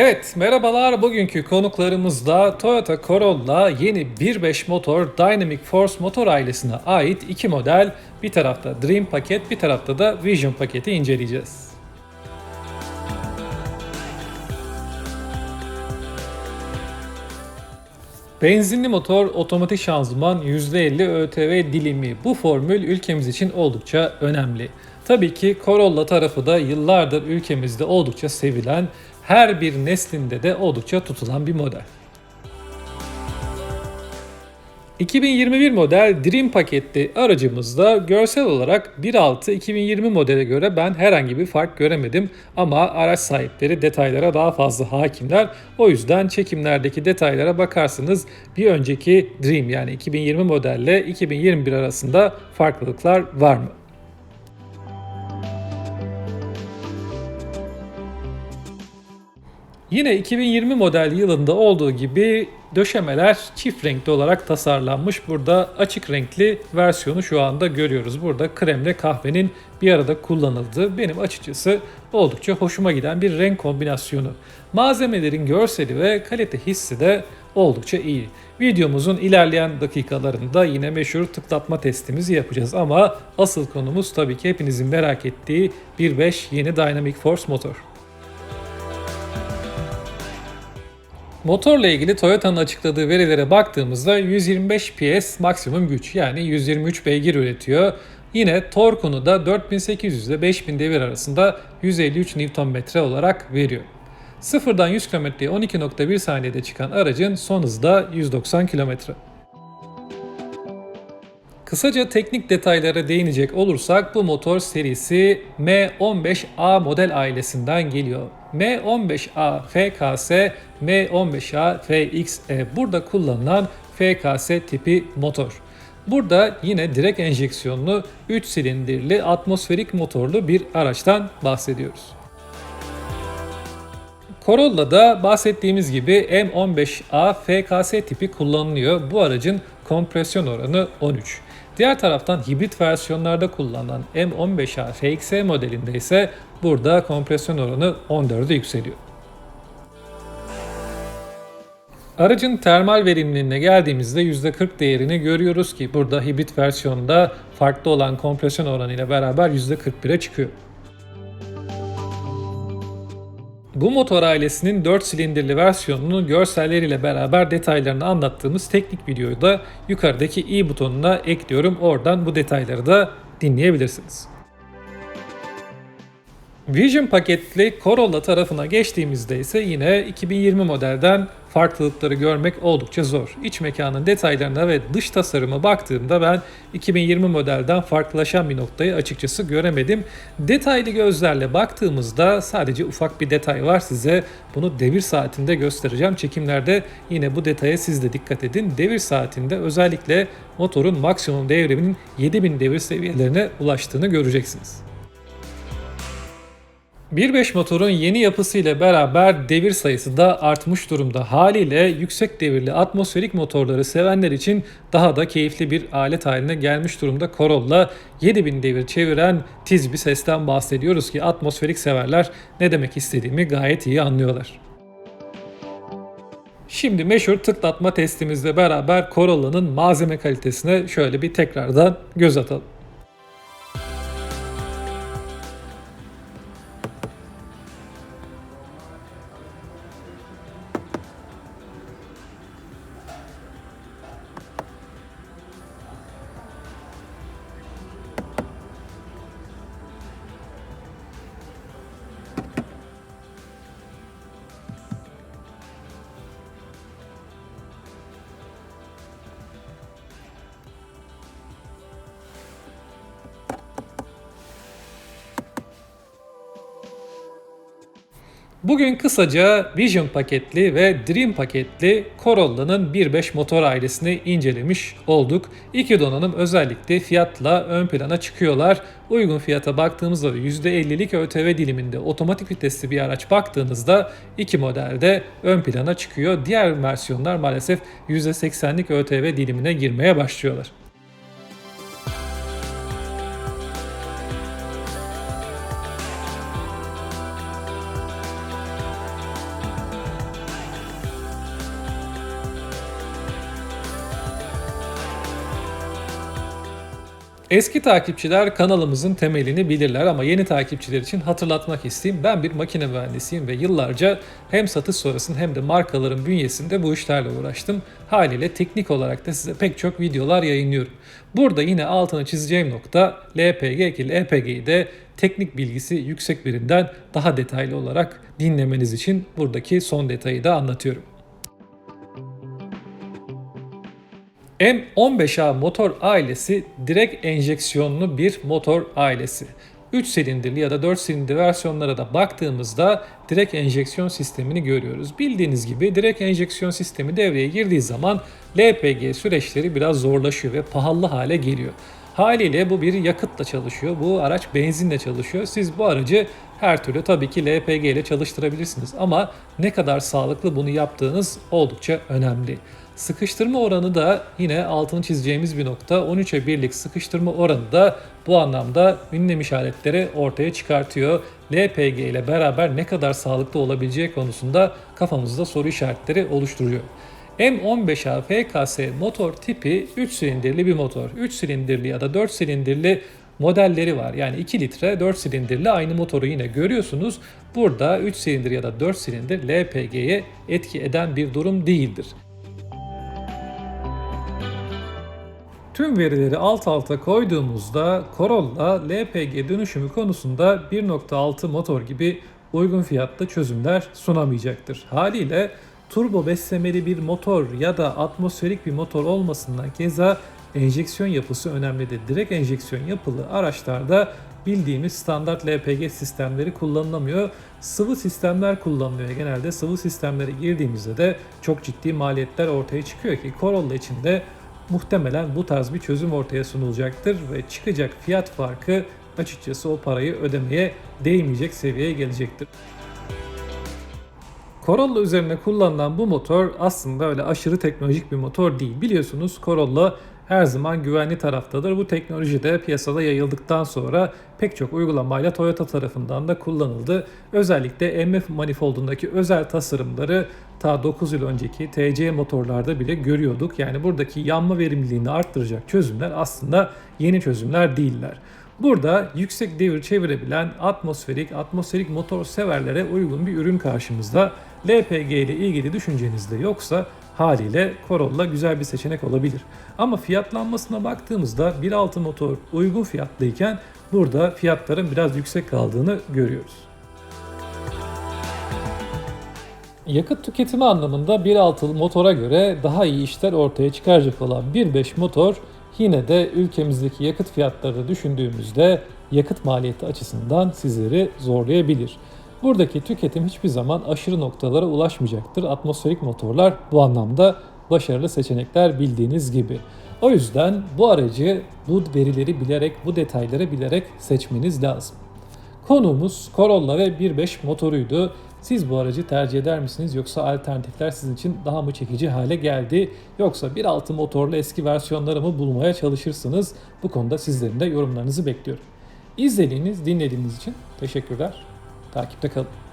Evet, merhabalar. Bugünkü konuklarımızda Toyota Corolla yeni 1.5 motor Dynamic Force motor ailesine ait iki model. Bir tarafta Dream paket, bir tarafta da Vision paketi inceleyeceğiz. Benzinli motor, otomatik şanzıman, %50 ÖTV dilimi. Bu formül ülkemiz için oldukça önemli. Tabii ki Corolla tarafı da yıllardır ülkemizde oldukça sevilen, her bir neslinde de oldukça tutulan bir model. 2021 model Dream paketli aracımızda görsel olarak 1.6 2020 modele göre ben herhangi bir fark göremedim ama araç sahipleri detaylara daha fazla hakimler. O yüzden çekimlerdeki detaylara bakarsınız bir önceki Dream yani 2020 modelle 2021 arasında farklılıklar var mı? Yine 2020 model yılında olduğu gibi döşemeler çift renkli olarak tasarlanmış. Burada açık renkli versiyonu şu anda görüyoruz. Burada kremle kahvenin bir arada kullanıldığı benim açıkçası oldukça hoşuma giden bir renk kombinasyonu. Malzemelerin görseli ve kalite hissi de oldukça iyi. Videomuzun ilerleyen dakikalarında yine meşhur tıklatma testimizi yapacağız ama asıl konumuz tabii ki hepinizin merak ettiği 1.5 yeni Dynamic Force motor. Motorla ilgili Toyota'nın açıkladığı verilere baktığımızda 125 PS maksimum güç yani 123 beygir üretiyor. Yine torkunu da 4800 ile 5000 devir arasında 153 Nm olarak veriyor. Sıfırdan 100 km'ye 12.1 saniyede çıkan aracın son hızı da 190 km. Kısaca teknik detaylara değinecek olursak bu motor serisi M15A model ailesinden geliyor. M15A FKS, M15A FXE burada kullanılan FKS tipi motor. Burada yine direkt enjeksiyonlu 3 silindirli atmosferik motorlu bir araçtan bahsediyoruz. Corolla'da bahsettiğimiz gibi M15A FKS tipi kullanılıyor. Bu aracın kompresyon oranı 13. Diğer taraftan hibrit versiyonlarda kullanılan M15A FXE modelinde ise burada kompresyon oranı 14'e yükseliyor. Aracın termal verimliliğine geldiğimizde %40 değerini görüyoruz ki burada hibrit versiyonda farklı olan kompresyon oranı ile beraber %41'e çıkıyor. Bu motor ailesinin 4 silindirli versiyonunu görselleriyle beraber detaylarını anlattığımız teknik videoyu da yukarıdaki i butonuna ekliyorum. Oradan bu detayları da dinleyebilirsiniz. Vision paketli Corolla tarafına geçtiğimizde ise yine 2020 modelden farklılıkları görmek oldukça zor. İç mekanın detaylarına ve dış tasarıma baktığımda ben 2020 modelden farklılaşan bir noktayı açıkçası göremedim. Detaylı gözlerle baktığımızda sadece ufak bir detay var size. Bunu devir saatinde göstereceğim. Çekimlerde yine bu detaya siz de dikkat edin. Devir saatinde özellikle motorun maksimum devriminin 7000 devir seviyelerine ulaştığını göreceksiniz. 1.5 motorun yeni yapısıyla beraber devir sayısı da artmış durumda. Haliyle yüksek devirli atmosferik motorları sevenler için daha da keyifli bir alet haline gelmiş durumda Corolla. 7000 devir çeviren tiz bir sesten bahsediyoruz ki atmosferik severler ne demek istediğimi gayet iyi anlıyorlar. Şimdi meşhur tıklatma testimizle beraber Corolla'nın malzeme kalitesine şöyle bir tekrardan göz atalım. Bugün kısaca Vision paketli ve Dream paketli Corolla'nın 1.5 motor ailesini incelemiş olduk. İki donanım özellikle fiyatla ön plana çıkıyorlar. Uygun fiyata baktığımızda %50'lik ÖTV diliminde otomatik vitesli bir araç baktığınızda iki modelde ön plana çıkıyor. Diğer versiyonlar maalesef %80'lik ÖTV dilimine girmeye başlıyorlar. Eski takipçiler kanalımızın temelini bilirler ama yeni takipçiler için hatırlatmak isteyeyim. Ben bir makine mühendisiyim ve yıllarca hem satış sonrasında hem de markaların bünyesinde bu işlerle uğraştım. Haliyle teknik olarak da size pek çok videolar yayınlıyorum. Burada yine altını çizeceğim nokta LPG ki LPG'yi de teknik bilgisi yüksek birinden daha detaylı olarak dinlemeniz için buradaki son detayı da anlatıyorum. M15A motor ailesi direkt enjeksiyonlu bir motor ailesi. 3 silindirli ya da 4 silindirli versiyonlara da baktığımızda direkt enjeksiyon sistemini görüyoruz. Bildiğiniz gibi direkt enjeksiyon sistemi devreye girdiği zaman LPG süreçleri biraz zorlaşıyor ve pahalı hale geliyor. Haliyle bu bir yakıtla çalışıyor. Bu araç benzinle çalışıyor. Siz bu aracı her türlü tabii ki LPG ile çalıştırabilirsiniz ama ne kadar sağlıklı bunu yaptığınız oldukça önemli. Sıkıştırma oranı da yine altını çizeceğimiz bir nokta. 13'e 1'lik sıkıştırma oranı da bu anlamda ünlem işaretleri ortaya çıkartıyor. LPG ile beraber ne kadar sağlıklı olabileceği konusunda kafamızda soru işaretleri oluşturuyor. M15A FKS motor tipi 3 silindirli bir motor. 3 silindirli ya da 4 silindirli modelleri var. Yani 2 litre 4 silindirli aynı motoru yine görüyorsunuz. Burada 3 silindir ya da 4 silindir LPG'ye etki eden bir durum değildir. Tüm verileri alt alta koyduğumuzda Corolla LPG dönüşümü konusunda 1.6 motor gibi uygun fiyatlı çözümler sunamayacaktır. Haliyle turbo beslemeli bir motor ya da atmosferik bir motor olmasından keza enjeksiyon yapısı önemlidir. Direkt enjeksiyon yapılı araçlarda bildiğimiz standart LPG sistemleri kullanılamıyor. Sıvı sistemler kullanılıyor. Genelde sıvı sistemlere girdiğimizde de çok ciddi maliyetler ortaya çıkıyor ki Corolla için de muhtemelen bu tarz bir çözüm ortaya sunulacaktır ve çıkacak fiyat farkı açıkçası o parayı ödemeye değmeyecek seviyeye gelecektir. Corolla üzerine kullanılan bu motor aslında öyle aşırı teknolojik bir motor değil. Biliyorsunuz Corolla her zaman güvenli taraftadır. Bu teknoloji de piyasada yayıldıktan sonra pek çok uygulamayla Toyota tarafından da kullanıldı. Özellikle MF manifoldundaki özel tasarımları ta 9 yıl önceki TC motorlarda bile görüyorduk. Yani buradaki yanma verimliliğini arttıracak çözümler aslında yeni çözümler değiller. Burada yüksek devir çevirebilen atmosferik, atmosferik motor severlere uygun bir ürün karşımızda. LPG ile ilgili düşünceniz de yoksa haliyle Corolla güzel bir seçenek olabilir. Ama fiyatlanmasına baktığımızda 1.6 motor uygun fiyatlıyken burada fiyatların biraz yüksek kaldığını görüyoruz. Yakıt tüketimi anlamında 1.6 motora göre daha iyi işler ortaya çıkaracak olan 1.5 motor yine de ülkemizdeki yakıt fiyatları düşündüğümüzde yakıt maliyeti açısından sizleri zorlayabilir. Buradaki tüketim hiçbir zaman aşırı noktalara ulaşmayacaktır. Atmosferik motorlar bu anlamda başarılı seçenekler bildiğiniz gibi. O yüzden bu aracı bu verileri bilerek, bu detayları bilerek seçmeniz lazım. Konuğumuz Corolla ve 1.5 motoruydu. Siz bu aracı tercih eder misiniz yoksa alternatifler sizin için daha mı çekici hale geldi? Yoksa 1.6 motorlu eski versiyonları mı bulmaya çalışırsınız? Bu konuda sizlerin de yorumlarınızı bekliyorum. İzlediğiniz, dinlediğiniz için teşekkürler. Takipte kalın.